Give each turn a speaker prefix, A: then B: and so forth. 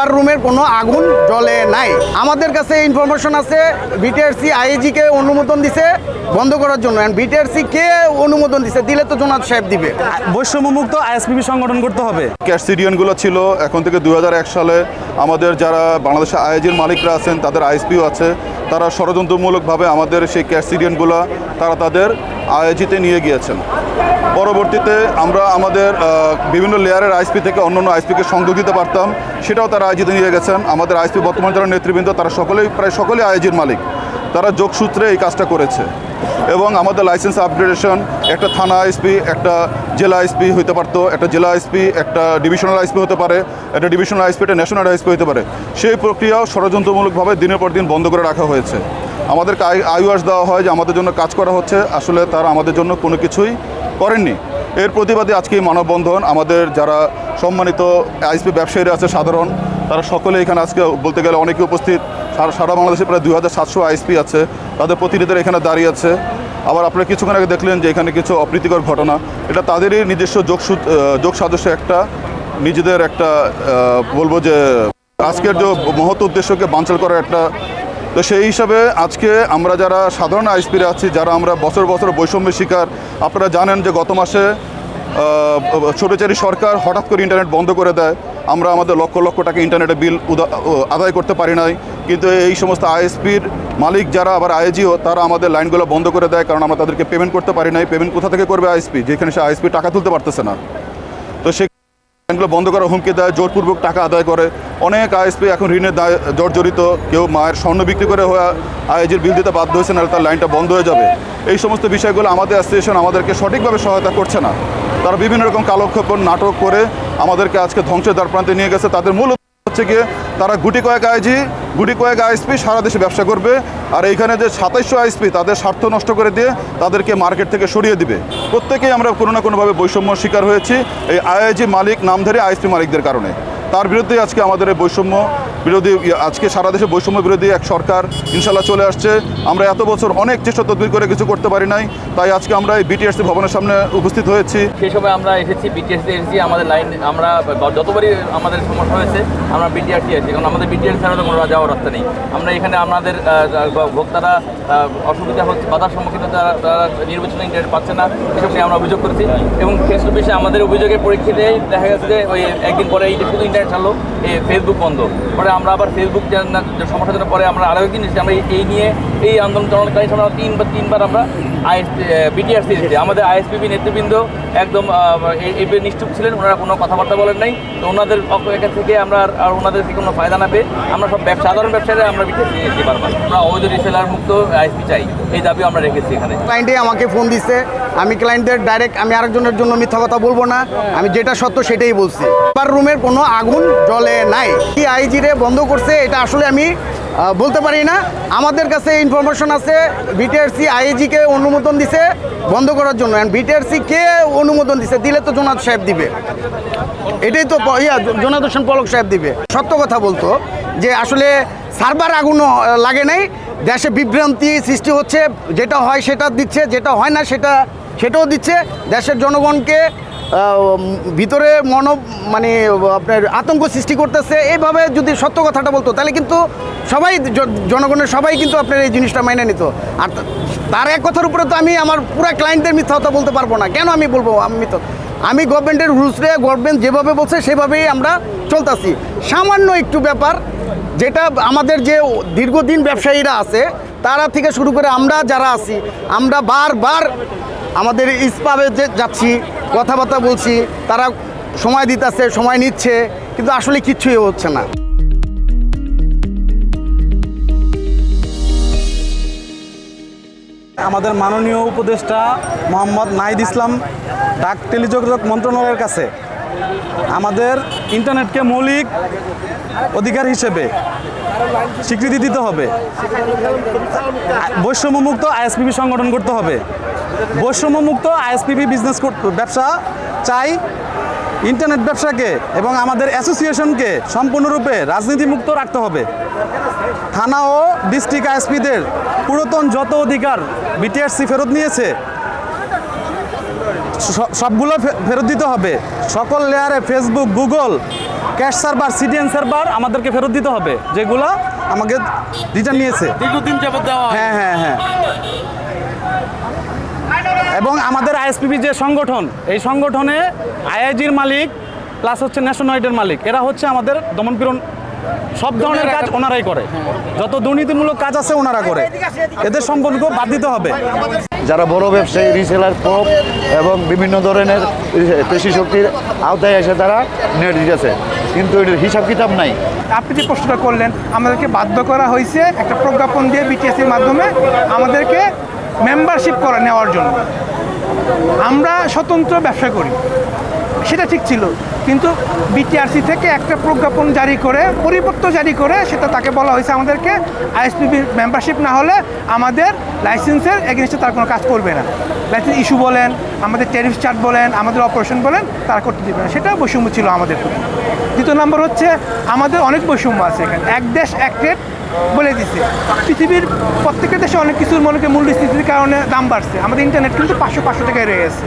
A: Super রুমের কোনো আগুন জ্বলে নাই। আমাদের কাছে ইনফরমেশন আছে বিটিআরসি আইএজি কে অনুমোদন দিছে বন্ধ করার জন্য। বিটিআরসি কে অনুমোদন দিছে দিলে তো জোনাদ সাহেব দিবে।
B: বৈষম্যমুক্ত আইএসপিবি সংগঠন করতে হবে।
C: ক্যাশিডিয়ানগুলো ছিল এখন থেকে দুই হাজার এক সালে আমাদের যারা বাংলাদেশে আইএজির মালিকরা আছেন তাদের আইএসপিও আছে তারা ষড়যন্ত্রমূলকভাবে আমাদের সেই ক্যাশিডিয়ানগুলো তারা তাদের আইএজিতে নিয়ে গিয়েছেন। পরবর্তীতে আমরা আমাদের বিভিন্ন লেয়ারের আইএসপি থেকে অন্য অন্য আইসপিকে সংযোগ দিতে পারতাম সেটাও তারা আইজিতে নিয়ে গেছেন আমাদের আইএসপি বর্তমান যারা নেতৃবৃন্দ তারা সকলেই প্রায় সকলেই আইএজির মালিক তারা যোগসূত্রে এই কাজটা করেছে এবং আমাদের লাইসেন্স আপগ্রেডেশন একটা থানা আইএসপি একটা জেলা আইসপি হতে পারতো একটা জেলা আইসপি একটা ডিভিশনাল আইসপি হতে পারে একটা ডিভিশনাল আইএসপি একটা ন্যাশনাল আইএসপি হতে পারে সেই প্রক্রিয়াও ষড়যন্ত্রমূলকভাবে দিনের পর দিন বন্ধ করে রাখা হয়েছে আমাদেরকে আই আইওয়াস দেওয়া হয় যে আমাদের জন্য কাজ করা হচ্ছে। আসলে তারা আমাদের জন্য কোনো কিছুই করেননি। এর প্রতিবাদে আজকে এই মানববন্ধন আমাদের যারা সম্মানিত আইএসপি ব্যবসায়ীরা আছে, সাধারণ, তারা সকলে এখানে আজকে বলতে গেলে অনেকে উপস্থিত। সারা সারা বাংলাদেশে প্রায় দুই হাজার সাতশো আইএসপি আছে। তাদের প্রতিনিধিরা এখানে দাঁড়িয়ে আছে। আবার আপনারা কিছুক্ষণ আগে দেখলেন যে এখানে কিছু অপ্রীতিকর ঘটনা। এটা তাদেরই নিজস্ব যোগ যোগ সাদৃশ্য একটা, নিজেদের একটা বলব যে আজকের যে মহৎ উদ্দেশ্যকে বাঞ্চাল করার একটা তো সেই হিসাবে আজকে আমরা যারা সাধারণ আইসপিরে আছি, যারা আমরা বছর বছর বৈষম্যের শিকার, আপনারা জানেন যে গত মাসে ছোটোচারি সরকার হঠাৎ করে ইন্টারনেট বন্ধ করে দেয়। আমরা আমাদের লক্ষ লক্ষ টাকা ইন্টারনেটে বিল আদায় করতে পারি নাই। কিন্তু এই সমস্ত আইএসপির মালিক যারা, আবার আইজিও তারা আমাদের লাইনগুলো বন্ধ করে দেয়, কারণ আমরা তাদেরকে পেমেন্ট করতে পারি নাই। পেমেন্ট কোথা থেকে করবে আইএসপি যেখানে সে আইএসপি টাকা তুলতে পারতেছে না। তো সে ব্যাংকগুলো বন্ধ করার হুমকি দেয়, জোরপূর্বক টাকা আদায় করে। অনেক আইএসপি এখন ঋণের দায় জর্জরিত। কেউ মায়ের স্বর্ণ বিক্রি করে হওয়া আইএজির বিল দিতে বাধ্য হয়েছে না তার লাইনটা বন্ধ হয়ে যাবে। এই সমস্ত বিষয়গুলো আমাদের অ্যাসোসিয়েশন আমাদেরকে সঠিকভাবে সহায়তা করছে না। তারা বিভিন্ন রকম কালক্ষেপণ নাটক করে আমাদেরকে আজকে ধ্বংসের দ্বার প্রান্তে নিয়ে গেছে। তাদের মূল হচ্ছে গিয়ে তারা গুটি কয়েক আইজি গুটি কয়েক আইএসপি সারা দেশে ব্যবসা করবে। আর এইখানে যে সাতাইশশো আইএসপি তাদের স্বার্থ নষ্ট করে দিয়ে তাদেরকে মার্কেট থেকে সরিয়ে দিবে। প্রত্যেকেই আমরা কোনো না কোনোভাবে বৈষম্য শিকার হয়েছি এই আইআইজি মালিক, নামধারী আইএসপি মালিকদের কারণে। তার বিরুদ্ধে আজকে আমাদের এই বৈষম্য বিরোধী, আজকে সারা দেশে বৈষম্য বিরোধী এক সরকার ইনশাল্লাহ চলে আসছে। আমরা এত বছর অনেক চেষ্টা তদবির করে কিছু করতে পারি নাই, তাই আজকে আমরা এই বিটিএসসি ভবনের সামনে উপস্থিত হয়েছি।
D: সেই সময় আমরা এসেছি বিটিএসসি এসেছি, আমাদের লাইন, আমরা যতবারই আমাদের সমস্যা হয়েছে, আমরা বিটিআরসি আছি, কারণ আমাদের বিটিআরসি ছাড়া তো কোনো যাওয়ার রাস্তা নেই। আমরা এখানে আমাদের ভোক্তারা অসুবিধা হচ্ছে, বাধার সম্মুখীন তারা তারা নির্বাচন ইন্টারনেট পাচ্ছে না, এসব নিয়ে আমরা অভিযোগ করেছি। এবং টু ফেসে আমাদের অভিযোগের পরীক্ষিতে দেখা গেছে যে ওই একদিন পরে এই শুধু চাললো এই ফেসবুক বন্ধ। পরে আমরা আবার ফেসবুক সমস্যার পরে আমরা আরও এসেছি আমরা এই- নিয়ে এই আন্দোলন চলনকালীন সময় আমরা তিনবার তিনবার আমরা আইএস বিটিআরসি এসেছি। আমাদের আইএসপিবি নেতৃবৃন্দ একদম এই নিশ্চুপ ছিলেন। ওনারা কোনো কথাবার্তা বলেন নাই। তো ওনাদের পক্ষ থেকে আমরা আর- ওনাদের থেকে কোনো ফায়দা না পেয়ে আমরা সব ব্যবসা সাধারণ ব্যবসায়ীরা আমরা বিটিআরসি এসেছি বারবার। আমরা অবৈধ রিসেলার মুক্ত আইএসপি চাই। এই দাবি আমরা রেখেছি এখানে।
A: ক্লায়েন্টে আমাকে ফোন দিচ্ছে আমি ক্লায়েন্টদের ডাইরেক্ট আমি আরেকজনের জন্য মিথ্যা কথা বলব না। আমি যেটা সত্য সেটাই বলছি। সুপার রুমের কোনো আগুন জ্বলে নাই। কি আইজি রে বন্ধ করছে, এটা আসলে আমি বলতে পারি না। আমাদের কাছে ইনফরমেশন আছে বিটিআরসি আইজি কে অনুমোদন দিছে বন্ধ করার জন্য। বিটিআরসি কে অনুমোদন দিছে, দিলে তো জোনাদ সাহেব দিবে। এটাই তো ইয়া, জোনাদ হোসেন পলক সাহেব দিবে। সত্য কথা বলতো যে আসলে সার্ভার আগুনও লাগে নাই। দেশে বিভ্রান্তি সৃষ্টি হচ্ছে, যেটা হয় সেটা দিচ্ছে, যেটা হয় না সেটা সেটাও দিচ্ছে দেশের জনগণকে ভিতরে মন মানে আপনার আতঙ্ক সৃষ্টি করতেছে। এইভাবে যদি সত্য কথাটা বলতো, তাহলে কিন্তু সবাই জনগণের সবাই কিন্তু আপনার এই জিনিসটা মাইনে নিত। আর তার এক কথার উপরে তো আমি আমার পুরো ক্লায়েন্টদের মিথ্যা বলতে পারব না। কেন আমি বলব আমি মিথ্যা? আমি গভর্নমেন্টের রুলসে গভর্নমেন্ট যেভাবে বলছে, সেভাবেই আমরা চলতেছি। সামান্য একটু ব্যাপার, যেটা আমাদের যে দীর্ঘদিন ব্যবসায়ীরা আছে, তারা থেকে শুরু করে আমরা যারা আছি, আমরা বারবার আমাদের ইস্পাবে যে যাচ্ছি, কথাবার্তা বলছি, তারা সময় দিতেছে, সময় নিচ্ছে, কিন্তু আসলে কিচ্ছুই হচ্ছে না।
B: আমাদের মাননীয় উপদেষ্টা মোহাম্মদ নাহিদ ইসলাম, ডাক টেলিযোগাযোগ মন্ত্রণালয়ের কাছে, আমাদের ইন্টারনেটকে মৌলিক অধিকার হিসেবে স্বীকৃতি দিতে হবে। বৈষম্যমুক্ত আইএসপিবি সংগঠন করতে হবে। বৈষম্যমুক্ত আইএসপিবি বিজনেস ব্যবসা চাই। ইন্টারনেট ব্যবসাকে এবং আমাদের অ্যাসোসিয়েশনকে সম্পূর্ণরূপে রাজনীতিমুক্ত রাখতে হবে। থানা ও ডিস্ট্রিক্ট আইএসপিদের পুরাতন যত অধিকার বিটিআরসি ফেরত নিয়েছে সবগুলো ফেরত দিতে হবে। সকল লেয়ারে Facebook Google cache server CDN server আমাদেরকে ফেরত দিতে হবে। যেগুলো আমাকে রিটার্ন নিয়েছে।
D: দীর্ঘদিন যাবত দেওয়া
B: হ্যাঁ। হ্যাঁ হ্যাঁ এবং আমাদের আইএসপিবি যে সংগঠন এই সংগঠনে আইআইজির মালিক প্লাস হচ্ছে ন্যাশনাইটের মালিক। এরা হচ্ছে আমাদের দমনপীড়ন সব ধরনের কাজ ওনারাই করে। যত দুর্নীতিমূলক কাজ আছে ওনারা করে। এদের সম্পর্ক বাদ দিতে হবে।
E: যারা বড় ব্যবসায়ী রিসেলার পপ এবং বিভিন্ন ধরনের পেশি শক্তির আওতায় এসে তারা নেট দিতেছে কিন্তু এটার হিসাব কিতাব নাই।
F: আপনি যে প্রশ্নটা করলেন, আমাদেরকে বাধ্য করা হয়েছে একটা প্রজ্ঞাপন দিয়ে বিটিএসির মাধ্যমে আমাদেরকে মেম্বারশিপ করে নেওয়ার জন্য। আমরা স্বতন্ত্র ব্যবসা করি। সেটা ঠিক ছিল। কিন্তু বিটিআরসি থেকে একটা প্রজ্ঞাপন জারি করে পরিপত্র জারি করে, সেটা তাকে বলা হয়েছে আমাদেরকে আইএসপিবি মেম্বারশিপ না হলে আমাদের লাইসেন্সের এগেনস্টে তার কোনো কাজ করবে না। লাইসেন্স ইস্যু বলেন, আমাদের ট্যারিফ চার্ট বলেন, আমাদের অপারেশন বলেন, তারা করতে দেবে না। সেটা বৈষম্য ছিল আমাদের প্রতি। দ্বিতীয় নম্বর হচ্ছে আমাদের অনেক বৈষম্য আছে এখানে। এক দেশ, এক রেট বলে দিছে। পৃথিবীর প্রত্যেকটা দেশে অনেক কিছুর মনে করি মূল্যস্ফীতির কারণে দাম বাড়ছে। আমাদের ইন্টারনেট কিন্তু পাঁচশো পাঁচশো টাকায় রয়ে গেছে।